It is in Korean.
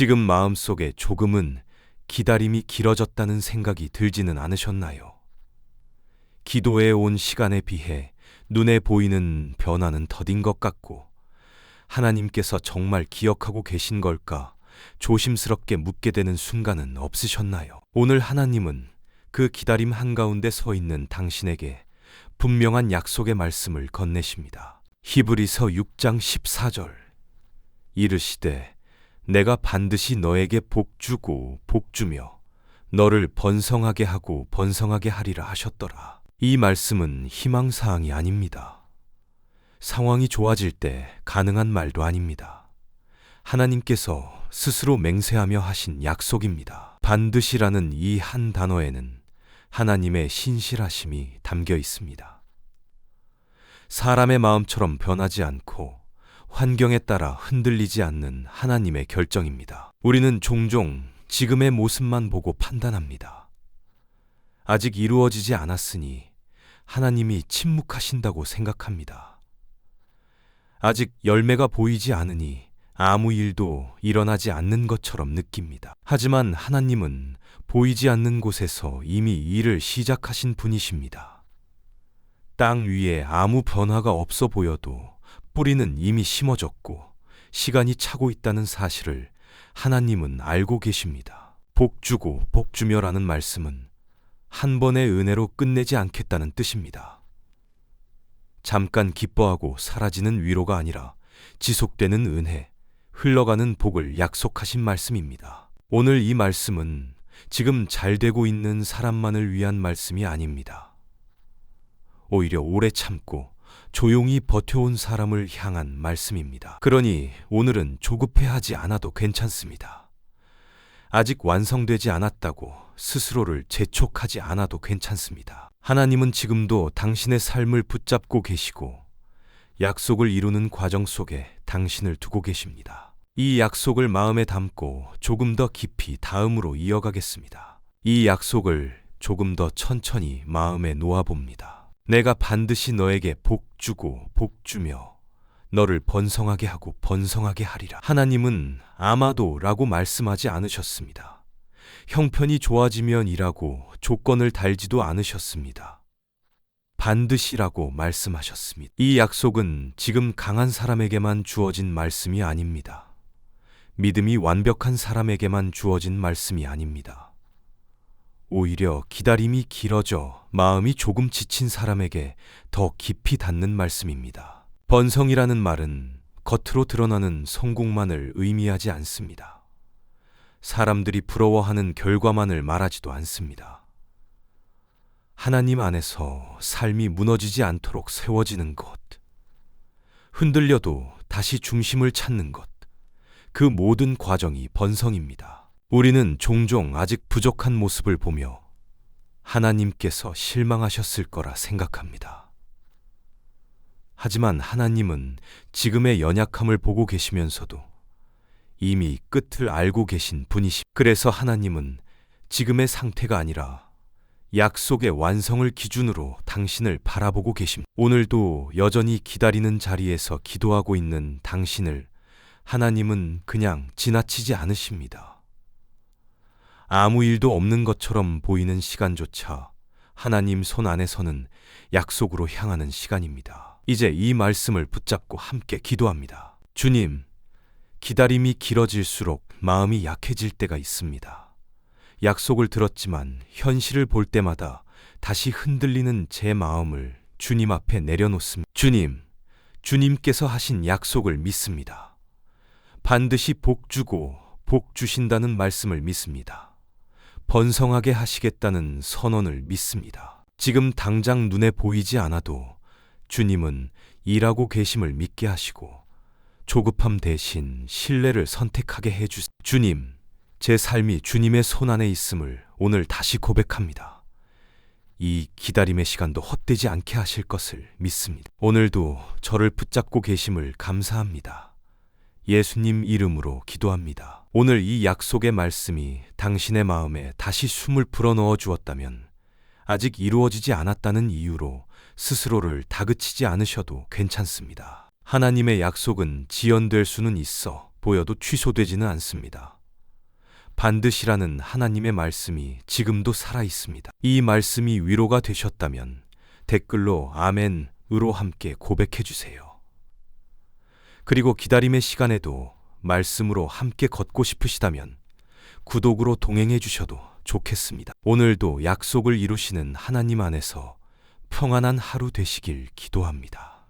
지금 마음속에 조금은 기다림이 길어졌다는 생각이 들지는 않으셨나요? 기도해 온 시간에 비해 눈에 보이는 변화는 더딘 것 같고 하나님께서 정말 기억하고 계신 걸까 조심스럽게 묻게 되는 순간은 없으셨나요? 오늘 하나님은 그 기다림 한가운데 서 있는 당신에게 분명한 약속의 말씀을 건네십니다. 히브리서 6장 14절 이르시되 내가 반드시 너에게 복 주고 복 주며 너를 번성하게 하고 번성하게 하리라 하셨더라. 이 말씀은 희망 사항이 아닙니다. 상황이 좋아질 때 가능한 말도 아닙니다. 하나님께서 스스로 맹세하며 하신 약속입니다. 반드시라는 이 한 단어에는 하나님의 신실하심이 담겨 있습니다. 사람의 마음처럼 변하지 않고 환경에 따라 흔들리지 않는 하나님의 결정입니다. 우리는 종종 지금의 모습만 보고 판단합니다. 아직 이루어지지 않았으니 하나님이 침묵하신다고 생각합니다. 아직 열매가 보이지 않으니 아무 일도 일어나지 않는 것처럼 느낍니다. 하지만 하나님은 보이지 않는 곳에서 이미 일을 시작하신 분이십니다. 땅 위에 아무 변화가 없어 보여도 뿌리는 이미 심어졌고 시간이 차고 있다는 사실을 하나님은 알고 계십니다. 복 주고 복 주며라는 말씀은 한 번의 은혜로 끝내지 않겠다는 뜻입니다. 잠깐 기뻐하고 사라지는 위로가 아니라 지속되는 은혜, 흘러가는 복을 약속하신 말씀입니다. 오늘 이 말씀은 지금 잘 되고 있는 사람만을 위한 말씀이 아닙니다. 오히려 오래 참고 조용히 버텨온 사람을 향한 말씀입니다. 그러니 오늘은 조급해하지 않아도 괜찮습니다. 아직 완성되지 않았다고 스스로를 재촉하지 않아도 괜찮습니다. 하나님은 지금도 당신의 삶을 붙잡고 계시고 약속을 이루는 과정 속에 당신을 두고 계십니다. 이 약속을 마음에 담고 조금 더 깊이 다음으로 이어가겠습니다. 이 약속을 조금 더 천천히 마음에 놓아봅니다. 내가 반드시 너에게 복 주고 복 주며 너를 번성하게 하고 번성하게 하리라. 하나님은 아마도 라고 말씀하지 않으셨습니다. 형편이 좋아지면 이라고 조건을 달지도 않으셨습니다. 반드시라고 말씀하셨습니다. 이 약속은 지금 강한 사람에게만 주어진 말씀이 아닙니다. 믿음이 완벽한 사람에게만 주어진 말씀이 아닙니다. 오히려 기다림이 길어져 마음이 조금 지친 사람에게 더 깊이 닿는 말씀입니다. 번성이라는 말은 겉으로 드러나는 성공만을 의미하지 않습니다. 사람들이 부러워하는 결과만을 말하지도 않습니다. 하나님 안에서 삶이 무너지지 않도록 세워지는 것, 흔들려도 다시 중심을 찾는 것, 그 모든 과정이 번성입니다. 우리는 종종 아직 부족한 모습을 보며 하나님께서 실망하셨을 거라 생각합니다. 하지만 하나님은 지금의 연약함을 보고 계시면서도 이미 끝을 알고 계신 분이시. 그래서 하나님은 지금의 상태가 아니라 약속의 완성을 기준으로 당신을 바라보고 계심. 오늘도 여전히 기다리는 자리에서 기도하고 있는 당신을 하나님은 그냥 지나치지 않으십니다. 아무 일도 없는 것처럼 보이는 시간조차 하나님 손 안에서는 약속으로 향하는 시간입니다. 이제 이 말씀을 붙잡고 함께 기도합니다. 주님, 기다림이 길어질수록 마음이 약해질 때가 있습니다. 약속을 들었지만 현실을 볼 때마다 다시 흔들리는 제 마음을 주님 앞에 내려놓습니다. 주님, 주님께서 하신 약속을 믿습니다. 반드시 복 주고 복 주신다는 말씀을 믿습니다. 번성하게 하시겠다는 선언을 믿습니다. 지금 당장 눈에 보이지 않아도 주님은 일하고 계심을 믿게 하시고 조급함 대신 신뢰를 선택하게 해주 주님, 제 삶이 주님의 손 안에 있음을 오늘 다시 고백합니다. 이 기다림의 시간도 헛되지 않게 하실 것을 믿습니다. 오늘도 저를 붙잡고 계심을 감사합니다. 예수님 이름으로 기도합니다. 오늘 이 약속의 말씀이 당신의 마음에 다시 숨을 불어넣어 주었다면 아직 이루어지지 않았다는 이유로 스스로를 다그치지 않으셔도 괜찮습니다. 하나님의 약속은 지연될 수는 있어 보여도 취소되지는 않습니다. 반드시라는 하나님의 말씀이 지금도 살아 있습니다. 이 말씀이 위로가 되셨다면 댓글로 아멘으로 함께 고백해 주세요. 그리고 기다림의 시간에도 말씀으로 함께 걷고 싶으시다면 구독으로 동행해 주셔도 좋겠습니다. 오늘도 약속을 이루시는 하나님 안에서 평안한 하루 되시길 기도합니다.